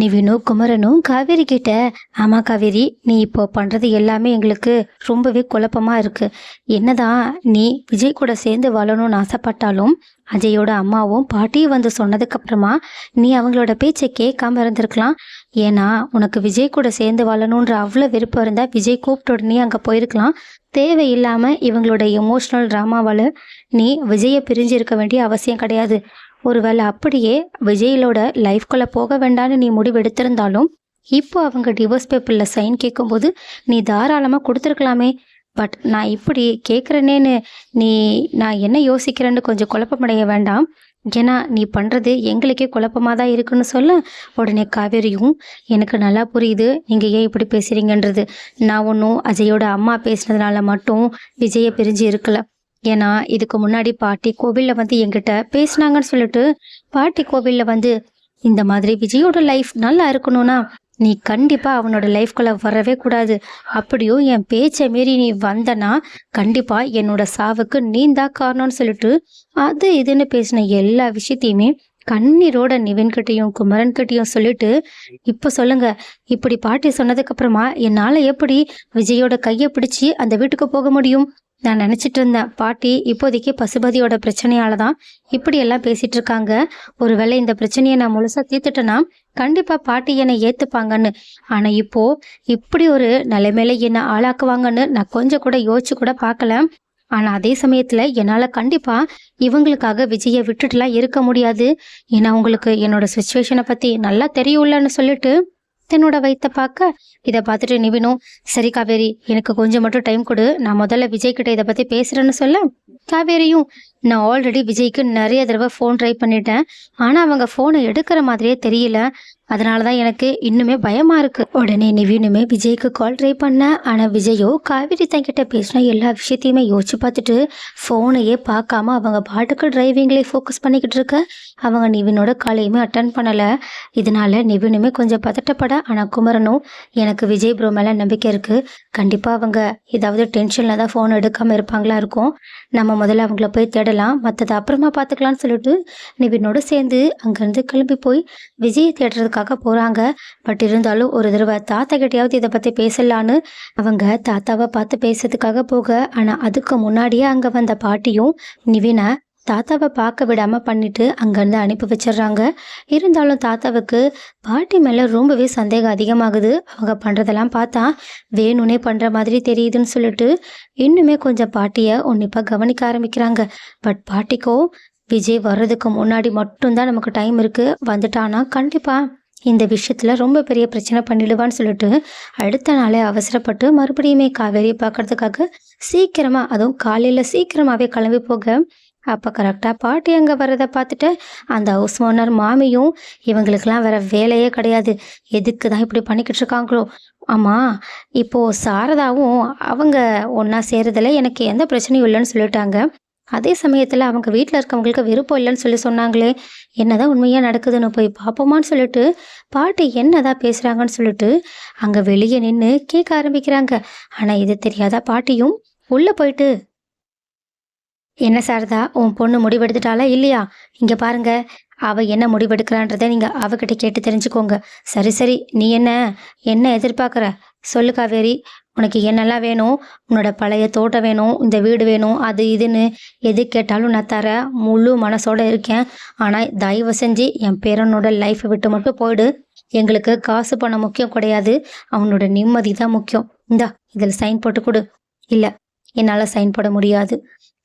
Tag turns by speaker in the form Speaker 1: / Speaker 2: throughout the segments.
Speaker 1: நிவினும் குமரனும் காவேரி கிட்ட ஆமாம் காவேரி நீ இப்போ பண்ணுறது எல்லாமே எங்களுக்கு ரொம்பவே குழப்பமாக இருக்குது என்னதான் நீ விஜய் கூட சேர்ந்து வாழணும்னு ஆசைப்பட்டாலும் அஜயோட அம்மாவும் பாட்டியும் வந்து சொன்னதுக்கப்புறமா நீ அவங்களோட பேச்சை கேட்காம இருந்திருக்கலாம். ஏன்னா உனக்கு விஜய் கூட சேர்ந்து வாழணுன்ற அவ்வளோ விருப்பம் இருந்தால் விஜய் கூப்பிட்ட உடனே அங்கே போயிருக்கலாம். தேவையில்லாமல் இவங்களோட எமோஷ்னல் ட்ராமாவால் நீ விஜயை பிரிஞ்சு இருக்க வேண்டிய அவசியம் கிடையாது. ஒருவேளை அப்படியே விஜயிலோட லைஃப்குள்ளே போக வேண்டாம்னு நீ முடிவு எடுத்திருந்தாலும் இப்போ அவங்க டிவோர்ஸ் பேப்பரில் சைன் கேட்கும்போது நீ தாராளமாக கொடுத்துருக்கலாமே. பட் நான் இப்படி கேட்குறேனேன்னு நீ நான் என்ன யோசிக்கிறேன்னு கொஞ்சம் குழப்பமடைய வேண்டாம். ஏன்னா நீ பண்ணுறது எங்களுக்கே குழப்பமாக தான் இருக்குன்னு சொல்ல உடனே காவேரியும் எனக்கு நல்லா புரியுது நீங்கள் ஏன் இப்படி பேசுகிறீங்கன்றது நான் ஒன்றும் அஜயோட அம்மா பேசினதுனால மட்டும் விஜயை பிரிஞ்சு இருக்கல. ஏன்னா இதுக்கு முன்னாடி பாட்டி கோவிலில் வந்து எங்கிட்ட பேசினாங்கன்னு சொல்லிட்டு பாட்டி கோவிலில் வந்து இந்த மாதிரி விஜயோட லைஃப் நல்லா இருக்கணும்னா நீ கண்டிப்பாக அவனோட லைஃப்குள்ளே வரவே கூடாது. அப்படியும் என் பேச்சை மீறி நீ வந்தனா கண்டிப்பாக என்னோட சாவுக்கு நீ தான் காரணம்னு சொல்லிட்டு அது இதுன்னு பேசின எல்லா விஷயத்தையுமே கண்ணீரோட நிவின்கிட்டையும் குமரன்கிட்டையும் சொல்லிட்டு இப்போ சொல்லுங்க. இப்படி பாட்டி சொன்னதுக்கப்புறமா என்னால் எப்படி விஜயோட கையை பிடிச்சி அந்த வீட்டுக்கு போக முடியும்? நான் நினச்சிட்டு இருந்தேன் பாட்டி இப்போதைக்கு பசுபதியோட பிரச்சனையால தான் இப்படி எல்லாம் பேசிட்டு இருக்காங்க ஒருவேளை இந்த பிரச்சனையை நான் முழுசாக தீர்த்துட்டேன்னா கண்டிப்பாக பாட்டி என்னை ஏற்றுப்பாங்கன்னு ஆனால் இப்போ இப்படி ஒரு நிலைமையில என்னை ஆளாக்குவாங்கன்னு நான் கொஞ்சம் கூட யோசிச்சு கூட பார்க்கல. ஆனால் அதே சமயத்தில் என்னால் கண்டிப்பாக இவங்களுக்காக விஜயை விட்டுட்டுலாம் இருக்க முடியாது. ஏன்னா உங்களுக்கு என்னோட சுச்சுவேஷனை பற்றி நல்லா தெரியும்லன்னு சொல்லிட்டு தன்னோட வயித்தை பார்க்க இதை பார்த்துட்டு நிவினும் சரி காவேரி எனக்கு கொஞ்சம் மட்டும் டைம் கொடு. நான் முதல்ல விஜய் கிட்ட இதை பத்தி பேசுறேன்னு சொல்ல காவேரியும் நான் ஆல்ரெடி விஜய்க்கு நிறைய தடவை ஃபோன் ட்ரை பண்ணிட்டேன். ஆனால் அவங்க ஃபோனை எடுக்கிற மாதிரியே தெரியல. அதனால தான் எனக்கு இன்னுமே பயமாக இருக்குது உடனே நிவினுமே விஜய்க்கு கால் ட்ரை பண்ணேன் ஆனால் விஜயோ காவேரி தங்கிட்ட பேசின எல்லா விஷயத்தையுமே யோசிச்சு பார்த்துட்டு ஃபோனையே பார்க்காம அவங்க பாட்டுக்கு டிரைவிங்லேயே ஃபோக்கஸ் பண்ணிக்கிட்டு இருக்க. அவங்க நிவினோட காலையுமே அட்டன் பண்ணலை. இதனால நிவினுமே கொஞ்சம் பதட்டப்பட. ஆனால் குமரனும் எனக்கு விஜய் ப்ரோ மேல நம்பிக்கை இருக்குது கண்டிப்பாக அவங்க ஏதாவது டென்ஷனில் தான் ஃபோன் எடுக்காமல் இருப்பாங்களா இருக்கும். நம்ம முதல்ல அவங்கள போய் தேடலாம். மற்றது அப்புறமா பார்த்துக்கலாம்னு சொல்லிட்டு நிவினோடு சேர்ந்து அங்கேருந்து கிளம்பி போய் விஜயை தேடுறதுக்காக போகிறாங்க பட் இருந்தாலும் ஒரு தடவை தாத்தா கிட்டையாவது இதை பற்றி பேசலான்னு அவங்க தாத்தாவை பார்த்து பேசுறதுக்காக போக. ஆனால் அதுக்கு முன்னாடியே அங்கே வந்த பாட்டியும் நிவினை தாத்தாவை பார்க்க விடாமல் பண்ணிட்டு அங்கேருந்து அனுப்பி வச்சிடுறாங்க. இருந்தாலும் தாத்தாவுக்கு பாட்டி மேலே ரொம்பவே சந்தேகம் அதிகமாகுது. அவங்க பண்ணுறதெல்லாம் பார்த்தா வேணும்னே பண்ணுற மாதிரி தெரியுதுன்னு சொல்லிட்டு இன்னுமே கொஞ்சம் பாட்டியை உன்னிப்பாக கவனிக்க ஆரம்பிக்கிறாங்க. பட் பாட்டிக்கோ விஜய் வர்றதுக்கு முன்னாடி மட்டும்தான் நமக்கு டைம் இருக்குது வந்துட்டானா கண்டிப்பாக இந்த விஷயத்தில் ரொம்ப பெரிய பிரச்சனை பண்ணிடுவான்னு சொல்லிட்டு அடுத்த நாளே அவசரப்பட்டு மறுபடியுமே காவேரியை பார்க்கறதுக்காக சீக்கிரமாக அதுவும் காலையில் சீக்கிரமாகவே கிளம்பி போக அப்போ கரெக்டாக பாட்டி அங்கே வர்றதை பார்த்துட்டு அந்த ஹவுஸ் ஓனர் மாமியும் இவங்களுக்கெல்லாம் வேற வேலையே கிடையாது. எதுக்கு தான் இப்படி பண்ணிக்கிட்டு இருக்காங்களோ? ஆமாம் இப்போது சாரதாவும் அவங்க ஒன்றா சேருதில் எனக்கு எந்த பிரச்சனையும் இல்லைன்னு சொல்லிட்டாங்க. அதே சமயத்தில் அவங்க வீட்டில் இருக்கவங்களுக்கு விருப்பம் இல்லைன்னு சொல்லி சொன்னாங்களே. என்னதான் உண்மையாக நடக்குதுன்னு போய் பார்ப்போமான்னு சொல்லிட்டு பாட்டி என்னதான் பேசுகிறாங்கன்னு சொல்லிட்டு அங்கே வெளியே நின்று கேட்க ஆரம்பிக்கிறாங்க. ஆனால் இது தெரியாத பாட்டியும் உள்ளே போயிட்டு என்ன சாரதா உன் பொண்ணு முடிவெடுத்துட்டாளா இல்லையா? இங்க பாருங்க. அவ என்ன முடிவெடுக்கிறான்றதை நீங்க அவகிட்ட கேட்டு தெரிஞ்சுக்கோங்க. சரி சரி. நீ என்ன? என்ன எதிர்பார்க்குற? சொல்லு காவேரி. உனக்கு என்னெல்லாம் வேணும்? உன்னோட பழைய தோட்டம் வேணும் இந்த வீடு வேணும் அது இதுன்னு எது கேட்டாலும் நான் தர முழு மனசோட இருக்கேன். ஆனால் தயவு செஞ்சு என் பேரனோட லைஃப்பை விட்டு மட்டும் போயிடு. எங்களுக்கு காசு பணம் முக்கியம் கிடையாது. அவனோட நிம்மதி தான் முக்கியம். இந்தா இதில் சைன் போட்டு கொடு. இல்லை என்னால் சைன் போட முடியாது.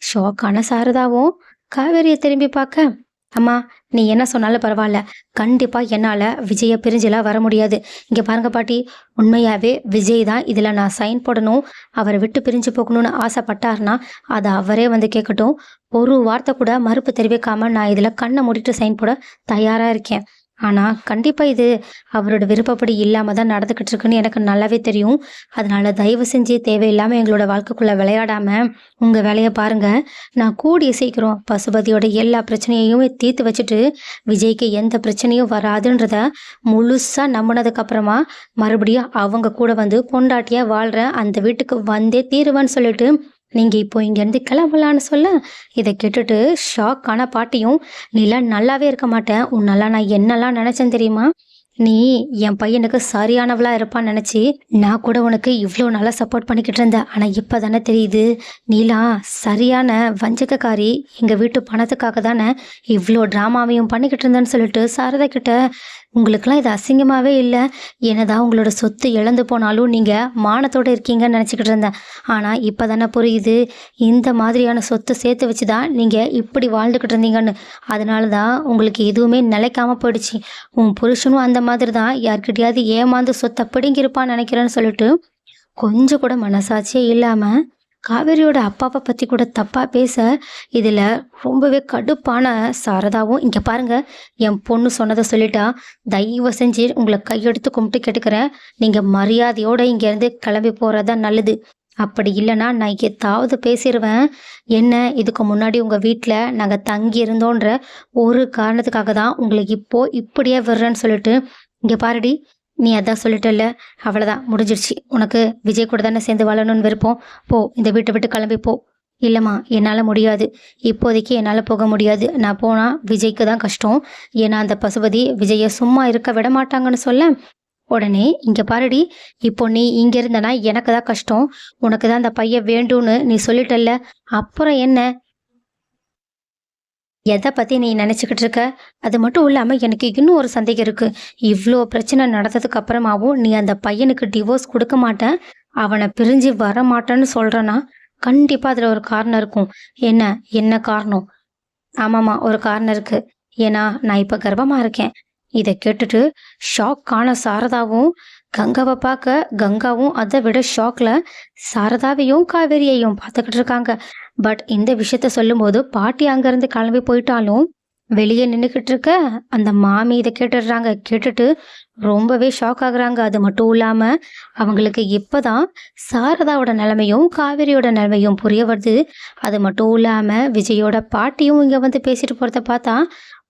Speaker 1: ஷாக்கான சாரதாவும் காவேரியை திரும்பி பார்க்க அம்மா நீ என்ன சொன்னாலும் பரவாயில்ல. கண்டிப்பாக என்னால் விஜயை பிரிஞ்செல்லாம் வர முடியாது. இங்கே பாருங்க பாட்டி உண்மையாகவே விஜய் தான் இதில் நான் சைன் போடணும். அவரை விட்டு பிரிஞ்சு போகணும்னு ஆசைப்பட்டார்னா அதை அவரே வந்து கேட்கட்டும். ஒரு வார்த்தை கூட மறுப்பு தெரிவிக்காமல் நான் இதில் கண்ணை மூடிட்டு சைன் போட தயாராக இருக்கேன். ஆனால் கண்டிப்பாக இது அவரோட விருப்பப்படி இல்லாமல் தான் நடந்துக்கிட்டு இருக்குன்னு எனக்கு நல்லாவே தெரியும். அதனால தயவு செஞ்சு தேவையில்லாமல் எங்களோட வாழ்க்கைக்குள்ளே விளையாடாமல் உங்கள் வேலையை பாருங்க. நான் கூடிய சீக்கிரம் பசுபதியோட எல்லா பிரச்சனையையும் தீர்த்து வச்சுட்டு விஜய்க்கு எந்த பிரச்சனையும் வராதுன்றத முழுசாக நம்பினதுக்கப்புறமா மறுபடியும் அவங்க கூட வந்து பொண்டாட்டியாக வாழ்கிற அந்த வீட்டுக்கு வந்தே தீருவேன்னு சொல்லிட்டு நீங்கள் இப்போ இங்கேருந்து கிளம்பலான்னு சொல்ல இதை கேட்டுட்டு ஷாக் பாட்டியும் நீலாம் நல்லாவே இருக்க மாட்டேன். உன்னெல்லாம் நான் என்னெல்லாம் நினச்சேன் தெரியுமா? நீ என் பையனுக்கு சரியானவளா இருப்பான்னு நினச்சி நான் கூட உனக்கு இவ்வளோ நல்லா சப்போர்ட் பண்ணிக்கிட்டு இருந்தேன். ஆனால் இப்போ தானே தெரியுது. நீலா சரியான வஞ்சகக்காரி எங்கள் வீட்டு பணத்துக்காக தானே இவ்வளோ ட்ராமாவையும் பண்ணிக்கிட்டு இருந்தேன்னு சொல்லிட்டு சாரதா கிட்ட உங்களுக்கெல்லாம் இது அசிங்கமாகவே இல்லை. என்னதான் உங்களோட சொத்து இழந்து போனாலும் நீங்கள் மானத்தோடு இருக்கீங்கன்னு நினச்சிக்கிட்டு இருந்தேன். ஆனால் இப்போ தானே புரியுது. இந்த மாதிரியான சொத்தை சேர்த்து வச்சு தான் நீங்கள் இப்படி வாழ்ந்துக்கிட்டு இருந்தீங்கன்னு. அதனால தான் உங்களுக்கு எதுவுமே நிலைக்காமல் போயிடுச்சு. உன் புருஷனும் அந்த மாதிரி தான் யார்கிட்டயாவது ஏமாந்து சொத்தை பிடிங்கிருப்பான்னு நினைக்கிறேன்னு சொல்லிட்டு கொஞ்சம் கூட மனசாட்சியே இல்லாமல் காவேரியோட அப்பாவை பற்றி கூட தப்பாக பேச இதில் ரொம்பவே கடுப்பான சாரதாவும் இங்கே பாருங்கள் என் பொண்ணு சொன்னதை சொல்லிட்டா தயவு செஞ்சு உங்களை கையெடுத்து கும்பிட்டு கேட்டுக்கிறேன். நீங்கள் மரியாதையோடு இங்கேருந்து கிளம்பி போகிறதா நல்லது. அப்படி இல்லைன்னா நான் ஏதாவது பேசிடுவேன் என்ன இதுக்கு முன்னாடி உங்கள் வீட்டில் நாங்கள் தங்கி இருந்தோன்ற ஒரு காரணத்துக்காக தான் உங்களுக்கு இப்போது இப்படியே விடுறேன்னு சொல்லிட்டு இங்கே பாருடி நீ அதான் சொல்லிட்டல்ல. அவ்வளோதான் முடிஞ்சிருச்சு. உனக்கு விஜய் கூட தானே சேர்ந்து வாழணும்னு விருப்பம். போ இந்த வீட்டை விட்டு கிளம்பி போ. இல்லைம்மா என்னால் முடியாது. இப்போதைக்கு என்னால் போக முடியாது. நான் போனால் விஜய்க்கு தான் கஷ்டம். ஏன்னா அந்த பசுபதி விஜயை சும்மா இருக்க விட மாட்டாங்கன்னு சொல்ல. உடனே இங்கே பாருடி. இப்போ நீ இங்கே இருந்தனா எனக்கு தான் கஷ்டம். உனக்கு தான் அந்த பையன் வேண்டும்னு நீ சொல்லிட்டல்ல. அப்புறம் என்ன? எதை பற்றி நீ நினச்சிக்கிட்டு இருக்க? அது மட்டும் இல்லாமல் எனக்கு இன்னும் ஒரு சந்தேகம் இருக்குது இவ்வளோ பிரச்சனை நடந்ததுக்கு அப்புறமாவும் நீ அந்த பையனுக்கு டிவோர்ஸ் கொடுக்க மாட்டேன். அவனை பிரிஞ்சு வர மாட்டேன்னு சொல்கிறனா கண்டிப்பாக அதில் ஒரு காரணம் இருக்கும். என்ன? என்ன காரணம்? ஆமாம்மா ஒரு காரணம் இருக்குது ஏன்னா நான் இப்போ கர்ப்பமாக இருக்கேன். இதை கேட்டுட்டு ஷாக் ஆன சாரதாவும் கங்காவை பார்க்க கங்காவும் அதை விட ஷாக்ல சாரதாவையும் காவேரியையும் பார்த்துக்கிட்டு இருக்காங்க. பட் இந்த விஷயத்த சொல்லும்போது பாட்டி அங்கேருந்து கிளம்பி போயிட்டாலும் வெளியே நின்றுக்கிட்டு இருக்க அந்த மாமி இதை கேட்டுடுறாங்க. கேட்டுட்டு ரொம்பவே ஷாக் ஆகுறாங்க. அது மட்டும் இல்லாமல் அவங்களுக்கு இப்போ தான் சாரதாவோட நிலைமையும் காவேரியோட நிலைமையும் புரிய வருது. அது மட்டும் இல்லாமல் விஜயோட பாட்டியும் இங்கே வந்து பேசிட்டு போகிறத பார்த்தா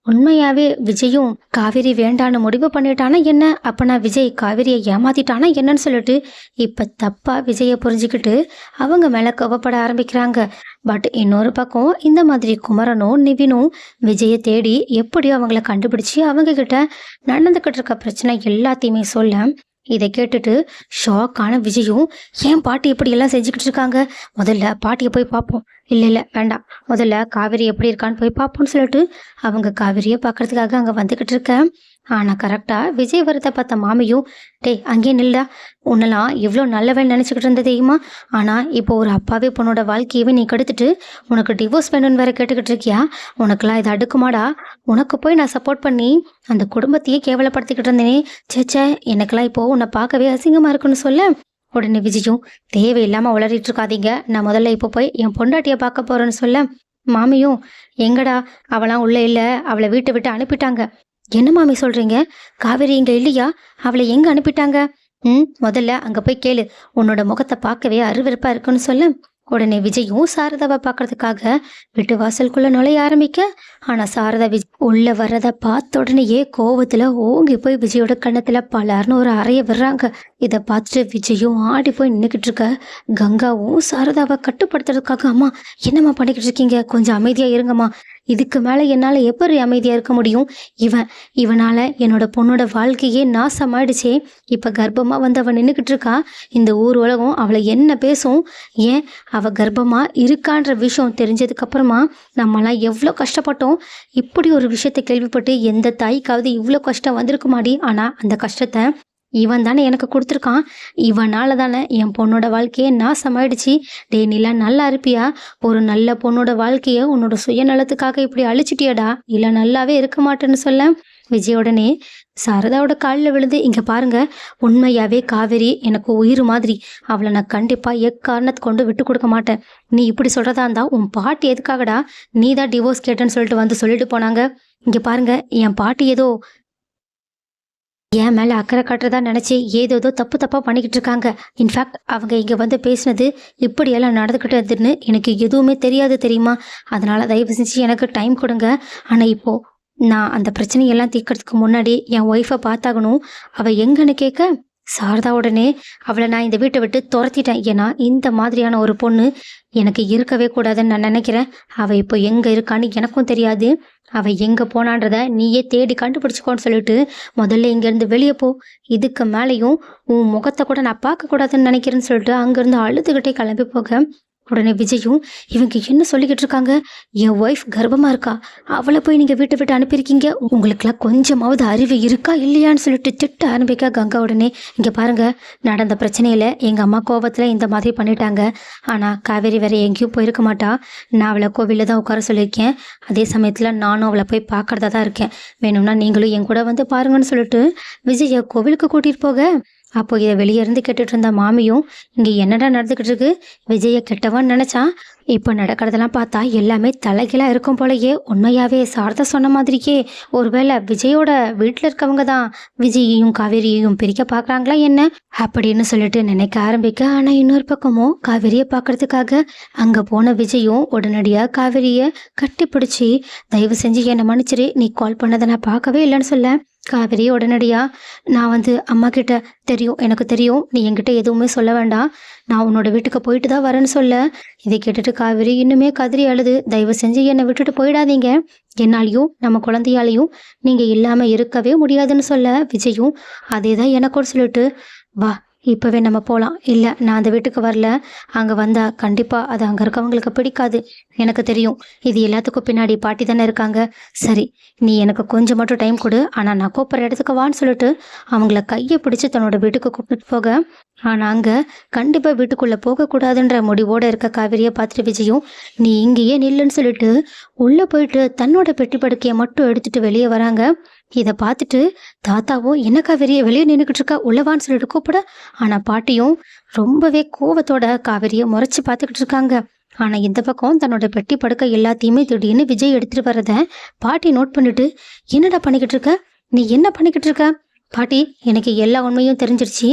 Speaker 1: உண்மையாவே விஜயும் காவேரி வேண்டான்னு முடிவு பண்ணிட்டானா என்ன? அப்பனா விஜய் காவேரியை ஏமாத்திட்டானா என்னன்னு சொல்லிட்டு இப்ப தப்பா விஜயை புரிஞ்சுக்கிட்டு அவங்க மேல கோவப்பட ஆரம்பிக்கிறாங்க. பட் இன்னொரு பக்கம் இந்த மாதிரி குமரனும் நிவினும் விஜயை தேடி எப்படியோ அவங்கள கண்டுபிடிச்சு அவங்க கிட்ட நடந்துகிட்டு இருக்க பிரச்சனை எல்லாத்தையுமே சொல்ல இதை கேட்டுட்டு ஷாக்கான விஜயும் ஏன் பாட்டி இப்படி எல்லாம் செஞ்சுக்கிட்டு இருக்காங்க? முதல்ல பாட்டியை போய் பார்ப்போம். இல்லை இல்லை வேண்டாம். முதல்ல காவேரி எப்படி இருக்கான்னு போய் பார்ப்போம்னு சொல்லிட்டு அவங்க காவேரியை பார்க்கறதுக்காக அங்கே வந்துக்கிட்டு இருக்க ஆனால் கரெக்டாக விஜய் வரதை பார்த்த மாமியும் டேய் அங்கேயே நில்லா உன்னெல்லாம் எவ்வளோ நல்லவன் நினச்சிக்கிட்டு இருந்தது தெரியுமா? ஆனால் இப்போ ஒரு அப்பாவே பொண்ணோட வாழ்க்கையவே நீ கெடுத்துட்டு உனக்கு டிவோர்ஸ் வேணும்னு வேற கேட்டுக்கிட்டு இருக்கியா? உனக்கெல்லாம் இது அடுக்குமாடா. உனக்கு போய் நான் சப்போர்ட் பண்ணி அந்த குடும்பத்தையே கேவலப்படுத்திக்கிட்டு இருந்தேனே. சேச்சே எனக்கெல்லாம் இப்போது உன்னை பார்க்கவே அசிங்கமாக இருக்குன்னு சொல்ல. உடனே விஜயும் தேவையில்லாமல் உளறிட்டு இருக்காதீங்க. நான் முதல்ல இப்போ போய் என் பொண்டாட்டியை பார்க்க போகிறேன்னு சொல்ல. மாமியும் எங்கடா? அவளாம் உள்ளே இல்லை. அவளை வீட்டை விட்டு அனுப்பிட்டாங்க. என்ன மாமி சொல்றீங்க? காவேரி இங்க இல்லையா? அவளை எங்க அனுப்பிட்டாங்க? ம் முதல்ல அங்க போய் கேளு. உன்னோட முகத்தை பார்க்கவே அருவருப்பா இருக்குன்னு சொல்ல. உடனே விஜயும் சாரதாவை பார்க்கறதுக்காக வீட்டு வாசலுக்குள்ள நுழைய ஆரம்பிக்க. ஆனா சாரதா விஜய் உள்ள வர்றத பார்த்த உடனேயே கோவத்துல ஓங்கி போய் விஜயோட கண்ணத்துல பலார்னு ஒரு அறைய விடுறாங்க. இதை பார்த்துட்டு விஜயும் ஆடி போய் நின்றுக்கிட்டு இருக்க. கங்காவும் சாரதாவை கட்டுப்படுத்துறதுக்காக அம்மா என்னம்மா பண்ணிக்கிட்டு இருக்கீங்க? கொஞ்சம் அமைதியா இருங்கம்மா. இதுக்கு மேலே என்னால் எப்படி அமைதியாக இருக்க முடியும்? இவன் இவனால் என்னோட பொண்ணோட வாழ்க்கையே நாசமாயிடுச்சே. இப்போ கர்ப்பமாக வந்து அவள் நின்றுக்கிட்டு இருக்கா? இந்த ஊர் உலகம் அவளை என்ன பேசும்? ஏன் அவள் கர்ப்பமாக இருக்கான்ற விஷயம் தெரிஞ்சதுக்கப்புறமா நம்மளாம் எவ்வளோ கஷ்டப்பட்டோம்? இப்படி ஒரு விஷயத்தை கேள்விப்பட்டு எந்த தாய்க்காவது இவ்வளோ கஷ்டம் வந்திருக்குமாடி? ஆனால் அந்த கஷ்டத்தை இவன் தானே எனக்கு கொடுத்துருக்கான். இவனால தானே என் பொண்ணோட வாழ்க்கையே நாசமாயிடுச்சு. டே நிலா நல்லா இருப்பியா? ஒரு நல்ல பொண்ணோட வாழ்க்கையை உன்னோட சுயநலத்துக்காக இப்படி அழிச்சிட்டியடா? இல்லை நல்லாவே இருக்க மாட்டேன்னு சொல்ல. விஜய் உடனே சாரதாவோட காலில் விழுந்து இங்கே பாருங்க உண்மையாவே காவேரி எனக்கு உயிர் மாதிரி. அவளை நான் கண்டிப்பாக எக்காரணத்தை கொண்டு விட்டு கொடுக்க மாட்டேன். நீ இப்படி சொல்கிறதா இருந்தா உன் பாட்டி எதுக்காகடா நீ தான் டிவோர்ஸ் கேட்டேன்னு சொல்லிட்டு வந்து சொல்லிட்டு போனாங்க. இங்கே பாருங்க என் பாட்டி ஏதோ என் மேலே அக்கறை காட்டுறதா நினச்சி ஏதேதோ தப்பு தப்பாக பண்ணிக்கிட்டு இருக்காங்க. இன்ஃபேக்ட் அவங்க இங்கே வந்து பேசினது இப்படியெல்லாம் நடந்துக்கிட்டதுன்னு எனக்கு எதுவுமே தெரியாது தெரியுமா? அதனால் தயவு செஞ்சு எனக்கு டைம் கொடுங்க. ஆனால் இப்போது நான் அந்த பிரச்சனையெல்லாம் தீர்க்கறதுக்கு முன்னாடி என் ஒய்ஃபை பார்த்தாகணும். அவள் எங்கன்னு கேட்க சாரதா உடனே அவளை நான் இந்த வீட்டை விட்டு துரத்திட்டேன். ஏன்னா இந்த மாதிரியான ஒரு பொண்ணு எனக்கு இருக்கவே கூடாதுன்னு நான் நினைக்கிறேன். அவள் இப்போ எங்கே இருக்கான்னு எனக்கும் தெரியாது. அவள் எங்கே போனான்றத நீயே தேடி கண்டுபிடிச்சிக்கோன்னு சொல்லிட்டு முதல்ல இங்கேருந்து வெளியே போ. இதுக்கு மேலேயும் உன் முகத்தை கூட நான் பார்க்கக்கூடாதுன்னு நினைக்கிறேன்னு சொல்லிட்டு அங்கேருந்து அழுதுகிட்டே கிளம்பி போக. உடனே விஜயும் இவங்க என்ன சொல்லிக்கிட்டு இருக்காங்க? என் ஒய்ஃப் கர்ப்பமா இருக்கா? அவளை போய் நீங்க வீட்டை விட்டு அனுப்பியிருக்கீங்க. உங்களுக்குலாம் கொஞ்சமாவது அறிவு இருக்கா இல்லையான்னு சொல்லிட்டு திட்ட ஆரம்பிக்க கங்கா உடனே. இங்க பாருங்க நடந்த பிரச்சனையில எங்க அம்மா கோபத்துல இந்த மாதிரி பண்ணிட்டாங்க. ஆனா காவேரி வேற எங்கேயும் போயிருக்க மாட்டா. நான் அவளை கோவிலில் தான் உட்கார சொல்லியிருக்கேன். அதே சமயத்துல நானும் அவளை போய் பார்க்கறதா தான் இருக்கேன். வேணும்னா நீங்களும் என் கூட வந்து பாருங்கன்னு சொல்லிட்டு விஜய கோவிலுக்கு கூட்டிட்டு போக. அப்போ இதை வெளியே இருந்து கேட்டுட்டு இருந்த மாமியும் இங்கே என்னடா நடந்துக்கிட்டு இருக்கு விஜயை கெட்டவன் நினைச்சான் இப்போ நடக்கிறதெல்லாம் பார்த்தா எல்லாமே தலைகீழாக இருக்கும் போலயே உண்மையாவே சாரதா சொன்ன மாதிரியே. ஒருவேளை விஜயோட வீட்டில் இருக்கவங்க தான் விஜயையும் காவேரியையும் பிரிக்க பார்க்குறாங்களா என்ன? அப்படின்னு சொல்லிட்டு நினைக்க ஆரம்பிக்க ஆனால் இன்னொரு பக்கமும் காவேரியை பார்க்கறதுக்காக அங்கே போன விஜயும் உடனடியாக காவேரியை கட்டி பிடிச்சி தயவு செஞ்சு என்னை மன்னிச்சிரு. நீ கால் பண்ணதை நான் பார்க்கவே இல்லைன்னு சொல்ல. காவேரி உடனடியாக நான் வந்து அம்மா கிட்ட தெரியும் எனக்கு தெரியும். நீ என்கிட்ட எதுவுமே சொல்ல வேண்டாம். நான் உன்னோட வீட்டுக்கு போயிட்டு தான் வரேன்னு சொல்ல. இதை கேட்டுட்டு காவேரி இன்னுமே கதறி அழுது. தயவு செஞ்சு என்னை விட்டுட்டு போயிடாதீங்க. என்னாலையும் நம்ம குழந்தையாலையும் நீங்கள் இல்லாமல் இருக்கவே முடியாதுன்னு சொல்ல. விஜயும் அதே தான் எனக்கும் சொல்லிட்டு வா இப்போவே நம்ம போகலாம் இல்லை நான் அந்த வீட்டுக்கு வரல. அங்கே வந்தால் கண்டிப்பாக அது அங்கே இருக்கவங்களுக்கு பிடிக்காது. எனக்கு தெரியும். இது எல்லாத்துக்கும் பின்னாடி பாட்டி தானே இருக்காங்க. சரி நீ எனக்கு கொஞ்சம் மட்டும் டைம் கொடு. ஆனால் நான் கூப்பிட்ற இடத்துக்கு வான்னு சொல்லிட்டு அவங்கள கையை பிடிச்சி தன்னோட வீட்டுக்கு கூப்பிட்டு போக. ஆனால் அங்கே கண்டிப்பாக வீட்டுக்குள்ளே போகக்கூடாதுன்ற முடிவோடு இருக்க காவிரியை பார்த்துட்டு விஜயும் நீ இங்கேயே நில்லுன்னு சொல்லிட்டு உள்ளே போயிட்டு தன்னோட பெட்டி படுக்கையை மட்டும் எடுத்துட்டு வெளியே வராங்க. இதை பார்த்துட்டு தாத்தாவும் என்ன காவேரியை வெளியே நின்றுக்கிட்டு இருக்கா? உள்ளவான்னு சொல்லிட்டு கூப்பிட. ஆனால் பாட்டியும் ரொம்பவே கோவத்தோட காவேரியை முறைச்சி பார்த்துக்கிட்டு இருக்காங்க. ஆனால் இந்த பக்கம் தன்னோட பெட்டி படுக்கை எல்லாத்தையுமே திடீர்னு விஜய் எடுத்துட்டு வரத பாட்டி நோட் பண்ணிட்டு என்னடா பண்ணிக்கிட்டு இருக்க? நீ என்ன பண்ணிக்கிட்டு இருக்க? பாட்டி எனக்கு எல்லா உண்மையும் தெரிஞ்சிருச்சு.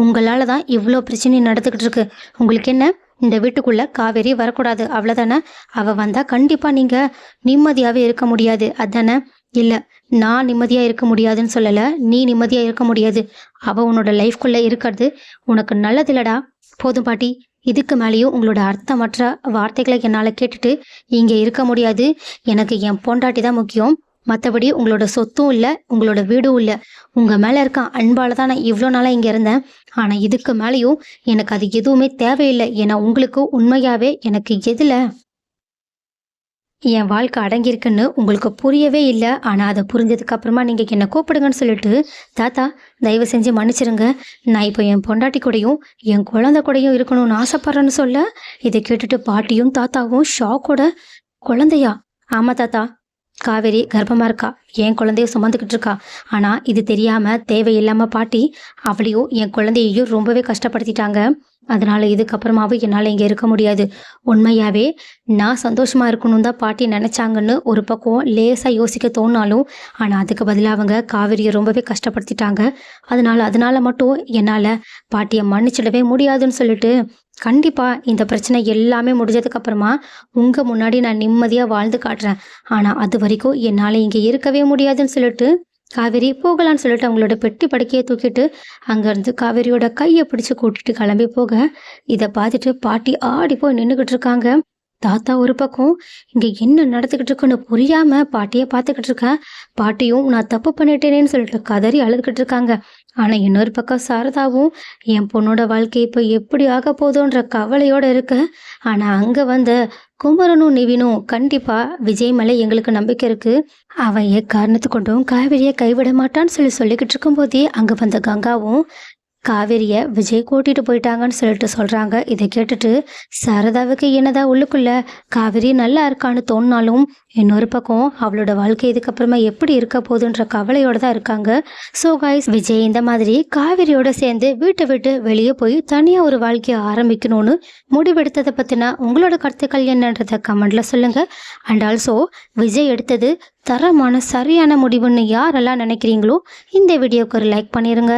Speaker 1: உங்களால தான் இவ்வளோ பிரச்சனை நடந்துக்கிட்டு இருக்கு. உங்களுக்கு என்ன? இந்த வீட்டுக்குள்ளே காவேரி வரக்கூடாது. அவ்வளோதானே அவள் வந்தால் கண்டிப்பாக நீங்கள் நிம்மதியாகவே இருக்க முடியாது. அதானே? இல்லை நான் நிம்மதியாக இருக்க முடியாதுன்னு சொல்லலை. நீ நிம்மதியாக இருக்க முடியாது. அவள் உன்னோட லைஃப்குள்ளே இருக்கிறது உனக்கு நல்லதில்லடா. போதும் பாட்டி. இதுக்கு மேலேயும் உங்களோட அர்த்தமற்ற வார்த்தைகளை என்னால் கேட்டுட்டு இங்கே இருக்க முடியாது. எனக்கு என் பொண்டாட்டி தான் முக்கியம். மற்றபடி உங்களோட சொத்தும் இல்லை உங்களோட வீடும் இல்லை. உங்கள் மேலே இருக்க அன்பால் தான் நான் இவ்வளோ நாளாக இங்கே இருந்தேன். ஆனால் இதுக்கு மேலேயும் எனக்கு அது எதுவுமே தேவையில்லை. ஏன்னா உங்களுக்கு உண்மையாகவே எனக்கு எதில்? என் வாழ்க்கை அடங்கியிருக்குன்னு உங்களுக்கு புரியவே இல்லை. ஆனால் அதை புரிஞ்சதுக்கு அப்புறமா நீங்கள் என்னை கூப்பிடுங்கன்னு சொல்லிட்டு தாத்தா தயவு செஞ்சு மன்னிச்சிருங்க. நான் இப்போ என் பொண்டாட்டி கூடயும் என் குழந்தை கூடயும் இருக்கணும்னு ஆசைப்பட்றேன்னு சொல்ல இதை கேட்டுட்டு பாட்டியும் தாத்தாவும் ஷாக்கோட குழந்தையா? ஆமாம் தாத்தா. காவேரி கர்ப்பமாக இருக்கா? என் குழந்தைய சுமந்துக்கிட்டு இருக்கா? ஆனால் இது தெரியாமல் தேவையில்லாமல் பாட்டி அவளையும் என் குழந்தையையும் ரொம்பவே கஷ்டப்படுத்திட்டாங்க. அதனால இதுக்கப்புறமாவும் என்னால் இங்கே இருக்க முடியாது. உண்மையாகவே நான் சந்தோஷமாக இருக்கணும் தான் பாட்டி நினச்சாங்கன்னு ஒரு பக்கம் லேசாக யோசிக்க தோணாலும் ஆனால் அதுக்கு பதிலாக அவங்க காவிரியை ரொம்பவே கஷ்டப்படுத்திட்டாங்க. அதனால அதனால மட்டும் என்னால் பாட்டியை மன்னிச்சிடவே முடியாதுன்னு சொல்லிட்டு கண்டிப்பாக இந்த பிரச்சனை எல்லாமே முடிஞ்சதுக்கப்புறமா உங்கள் முன்னாடி நான் நிம்மதியாக வாழ்ந்து காட்டுறேன். ஆனால் அது வரைக்கும் என்னால் இங்கே இருக்கவே முடியாதுன்னு சொல்லிட்டு காவேரி போகலான்னு சொல்லிட்டு அவங்களோட பெட்டி படுக்கையை தூக்கிட்டு அங்கேருந்து காவேரியோட கையை பிடிச்சி கூட்டிட்டு கிளம்பி போக இதை பார்த்துட்டு பாட்டி ஆடி போய் நின்றுக்கிட்டு இருக்காங்க. தாத்தா ஒரு பக்கம் இங்கே என்ன நடந்துக்கிட்டு இருக்குன்னு புரியாம பாட்டியை பார்த்துக்கிட்டு இருக்கேன் பாட்டியும் நான் தப்பு பண்ணிட்டேனேன்னு சொல்லிட்டு கதறி அழுதுகிட்டு இருக்காங்க ஆனால் இன்னொரு பக்கம் சாரதாவும் என் பொண்ணோட வாழ்க்கை இப்போ எப்படி ஆக போதோன்ற கவலையோட இருக்கு. ஆனால் அங்கே வந்த குமரனும் நிவினும் கண்டிப்பாக விஜய் மேலே எங்களுக்கு நம்பிக்கை இருக்கு. அவன் எக்காரணத்து கொண்டும் காவேரியை கைவிட மாட்டான்னு சொல்லி சொல்லிக்கிட்டு இருக்கும்போதே அங்கே வந்த கங்காவும் காவேரியை விஜய் கூட்டிட்டு போயிட்டாங்கன்னு சொல்லிட்டு சொல்றாங்க. இதை கேட்டுட்டு சாரதாவுக்கு என்னதான் உள்ளுக்குள்ள காவேரி நல்லா இருக்கான்னு தோணினாலும் இன்னொரு பக்கம் அவளோட வாழ்க்கை இதுக்கப்புறமா எப்படி இருக்க போகுதுன்ற கவலையோட தான் இருக்காங்க. ஸோ காய்ஸ் விஜய் இந்த மாதிரி காவேரியோட சேர்ந்து வீட்டை விட்டு வெளியே போய் தனியாக ஒரு வாழ்க்கையை ஆரம்பிக்கணும்னு முடிவெடுத்ததை பற்றின உங்களோட கருத்துக்கள் என்னன்றதை கமெண்ட்ல சொல்லுங்க. அண்ட் ஆல்சோ விஜய் எடுத்தது தரமான சரியான முடிவுன்னு யாரெல்லாம் நினைக்கிறீங்களோ இந்த வீடியோக்கு ஒரு லைக் பண்ணிருங்க.